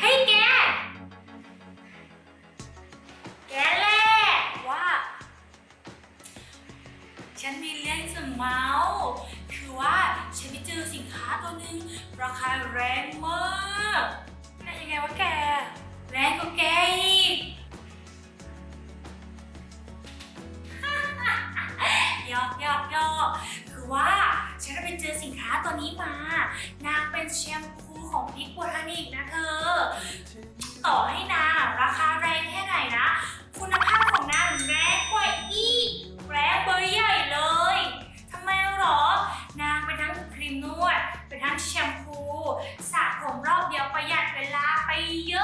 เฮ้ยแก แกแหละว่า ฉันมีเรื่องจะเมาส์คือว่าฉันไปเจอสินค้าตัวหนึ่งราคาแรงมากได้ยังไงวะแก แรงกว่าแกอีก หยอกหยอกหยอกคือว่า ฉันไปเจอสินค้าตัวนี้มา นางเป็นแชมพูของพิกบัทานิกนะเธอ ต่อให้นางราคาแรงแค่ไหนนะ คุณภาพของนางแรงกว่าอีกแรงเบอร์ใหญ่เลยทำไมหรอ นางไปทั้งครีมนวดไปทั้งแชมพูสระผมรอบเดียวประหยัดเวลาไปเยอะ